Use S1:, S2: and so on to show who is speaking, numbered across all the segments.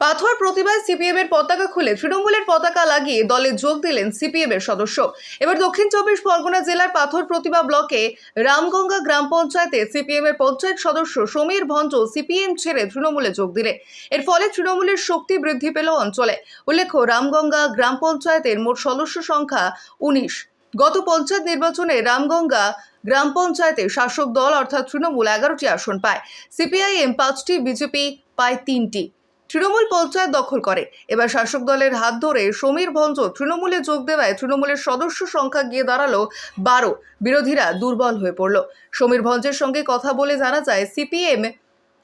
S1: পাথর প্রতিবাদ সিপিএম এর পতাকা খুলে তৃণমূলের পতাকা লাগিয়ে দলে যোগ দিলেন সিপিএম এর সদস্য। এবার দক্ষিণ চব্বিশ পরগনা জেলার পাথর প্রতিভা ব্লকে রামগঙ্গা গ্রাম পঞ্চায়েতে সিপিএম এর পঞ্চায়েত সদস্য সমীর ভঞ্জ সিপিএম ছেড়ে তৃণমূলে যোগ দিলে এর ফলে তৃণমূলের শক্তি বৃদ্ধি পেল অঞ্চলে। উল্লেখ্য, রামগঙ্গা গ্রাম পঞ্চায়েতের মোট সদস্য সংখ্যা উনিশ। গত পঞ্চায়েত নির্বাচনে রামগঙ্গা গ্রাম পঞ্চায়েতে শাসক দল অর্থাৎ তৃণমূল এগারোটি আসন পায়। সিপিআইএম পাঁচটি, বিজেপি পায় তিনটি। তৃণমূল পঞ্চায়েত দখল করে। এবার শাসক দলের হাত ধরে সমীর ভঞ্জ তৃণমূলে যোগ দেওয়ায় তৃণমূলের সদস্য সংখ্যা গিয়ে দাঁড়াল বারো। বিরোধীরা দুর্বল হয়ে পড়ল। সমীর ভঞ্জের সঙ্গে কথা বলে জানা যায়, সিপিএম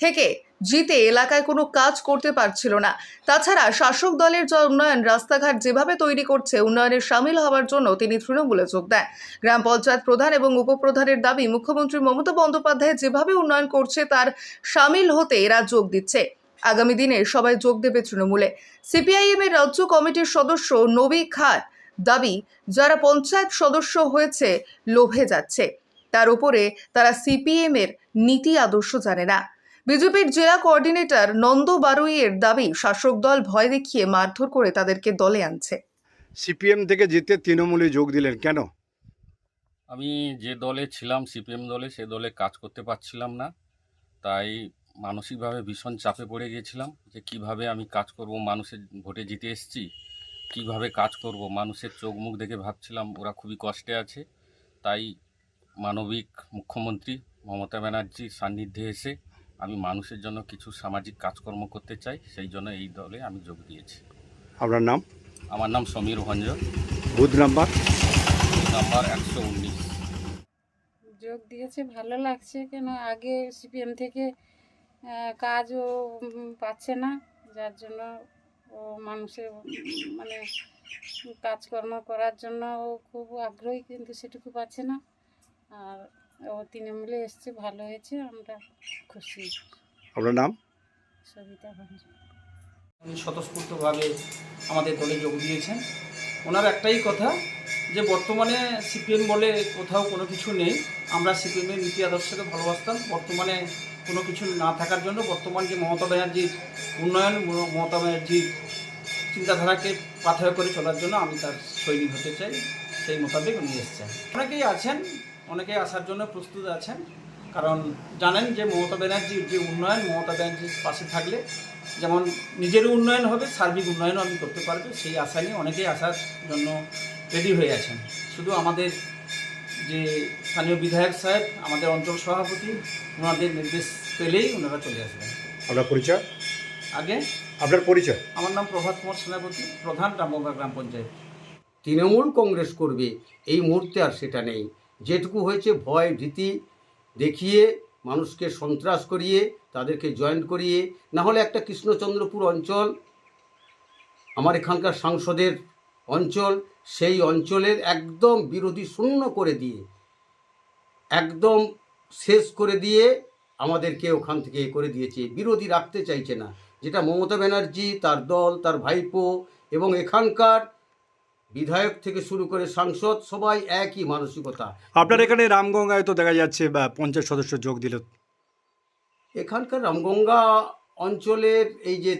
S1: থেকে জিতে এলাকায় কোনো কাজ করতে পারছিল না। তাছাড়া শাসক দলের যে উন্নয়ন, রাস্তাঘাট যেভাবে তৈরি করছে, উন্নয়নে সামিল হওয়ার জন্য তিনি তৃণমূলে যোগ দেন। গ্রাম পঞ্চায়েত প্রধান এবং উপপ্রধানের দাবি, মুখ্যমন্ত্রী মমতা বন্দ্যোপাধ্যায় যেভাবে উন্নয়ন করছে, তার সামিল হতে এরা যোগ দিচ্ছে। আগামী দিনে সবাই যোগ দেবে তৃণমূলে। সিপিআইএম এর রাজ্য কমিটির সদস্য নবী খার দাবি যারা পঞ্চায়েত সদস্য হয়েছে লোভে যাচ্ছে। তার উপরে তারা সিপিএম এর নীতি আদর্শ জানে না। বিজেপির জেলা কোঅর্ডিনেটর নন্দ বারুইয়ের দাবি শাসক দল ভয় দেখিয়ে মারধর করে তাদেরকে দলে আনছে।
S2: সিপিএম থেকে জিতে তৃণমূলে যোগ দিলেন কেন?
S3: আমি যে দলে ছিলাম সিপিএম দলে সে দলে কাজ করতে পারছিলাম না। তাই মানসিকভাবে ভীষণ চাপে পড়ে গিয়েছিলাম যে কীভাবে আমি কাজ করব মানুষের ভোটে জিতে এসেছি কীভাবে কাজ করব। মানুষের চোখ মুখ দেখে ভাবছিলাম ওরা খুবই কষ্টে আছে। তাই মানবিক মুখ্যমন্ত্রী মমতা ব্যানার্জির সান্নিধ্যে এসে আমি মানুষের জন্য কিছু সামাজিক কাজকর্ম করতে চাই সেই জন্য এই দলে আমি যোগ দিয়েছি।
S2: আপনার নাম?
S3: আমার নাম Samir Bhanja.
S2: Booth number?
S3: Number একশো উনিশ।
S4: যোগ দিয়েছে ভালো লাগছে। কেন আগে সিপিএম থেকে কাজও পাচ্ছে না যার জন্য ও মানুষের মানে কাজকর্ম করার জন্য ও খুব আগ্রহী কিন্তু সেটুকু পাচ্ছে না। আর ও তৃণমূলে এসছে ভালো হয়েছে আমরা খুশি।
S2: আপনার নাম?
S4: সবিতা
S5: উনি স্বতঃস্ফূর্তভাবে আমাদের দলে যোগ দিয়েছেন। ওনার একটাই কথা যে বর্তমানে সিপিএম বলে কোথাও কোনো কিছু নেই। আমরা সিপিএমের নীতি আদর্শকে ভালোবাসতাম। বর্তমানে কোনো কিছু না থাকার জন্য বর্তমান যে মমতা ব্যানার্জির উন্নয়ন, মমতা ব্যানার্জির চিন্তাধারাকে পাথর করে চলার জন্য আমি তার সৈনিক হতে চাই, সেই মোতাবেক উনি এসছেন। অনেকেই আছেন, অনেকেই আসার জন্য প্রস্তুত আছেন, কারণ জানেন যে মমতা ব্যানার্জির যে উন্নয়ন, মমতা ব্যানার্জির পাশে থাকলে যেমন নিজেরও উন্নয়ন হবে, সার্বিক উন্নয়নও আমি করতে পারবে, সেই আশা নিয়ে অনেকেই আসার জন্য রেডি হয়ে আছেন। শুধু আমাদের যে স্থানীয় বিধায়ক সাহেব আমাদের অঞ্চল সভাপতি ওনাদের নির্দেশ পেলেই ওনারা চলে আসবেন।
S2: আপনার পরিচয়?
S5: আগে?
S2: আপনার পরিচয়?
S5: আমার নাম প্রভাত কুমার সেনাপতি প্রধান রামগঙ্গা গ্রাম পঞ্চায়েত।
S6: তৃণমূল কংগ্রেস করবে এই মুহূর্তে আর সেটা নেই। যেটুকু হয়েছে ভয় ভীতি দেখিয়ে মানুষকে সন্ত্রাস করিয়ে তাদেরকে জয়েন্ট করিয়ে না হলে একটা কৃষ্ণচন্দ্রপুর অঞ্চল আমার এখানকার সাংসদের অঞ্চল সেই অঞ্চলের একদম বিরোধী শূন্য করে দিয়ে একদম শেষ করে দিয়ে আমাদেরকে ওখান থেকে এ করে দিয়েছে। বিরোধী রাখতে চাইছে না। যেটা মমতা ব্যানার্জি তার দল তার ভাইপো এবং এখানকার বিধায়ক থেকে শুরু করে সাংসদ সবাই একই মানসিকতা।
S2: আপনার এখানে রামগঙ্গায় তো দেখা যাচ্ছে বা পঞ্চায়েত সদস্য যোগ দিল।
S6: এখানকার রামগঙ্গা অঞ্চলের এই যে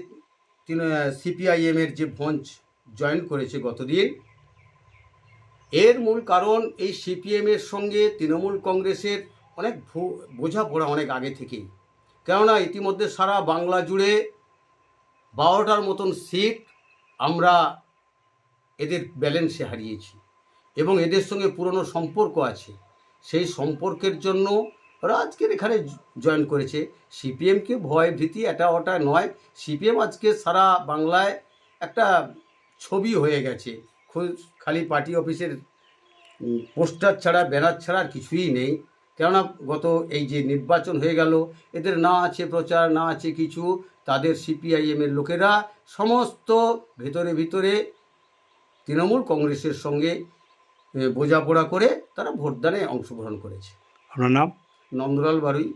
S6: সিপিআইএমের যে ভঞ্চ জয়েন করেছে গতদিন। এর মূল কারণ এই সিপিএমের সঙ্গে তৃণমূল কংগ্রেসের অনেক বোঝাপড়া অনেক আগে থেকেই। কেননা ইতিমধ্যে সারা বাংলা জুড়ে বারোটার মতন সিট আমরা এদের ব্যালেন্সে হারিয়েছি এবং এদের সঙ্গে পুরনো সম্পর্ক আছে। সেই সম্পর্কের জন্য ওরা আজকের এখানে জয়েন করেছে। সিপিএমকে ভয়, ভীতি, এটা ওটা নয়। সিপিএম আজকে সারা বাংলায় একটা ছবি হয়ে গেছে। খালি পার্টি অফিসের পোস্টার ছাড়া ব্যানার ছাড়া আর কিছুই নেই। কেননা গত এই যে নির্বাচন হয়ে গেল এদের না আছে প্রচার না আছে কিছু তাদের সিপিআইএমের লোকেরা সমস্ত ভেতরে ভিতরে তৃণমূল কংগ্রেসের সঙ্গে বোঝাপড়া করে তারা ভোটদানে অংশগ্রহণ করেছে।
S2: আপনার নাম?
S6: নন্দলাল বাড়ুই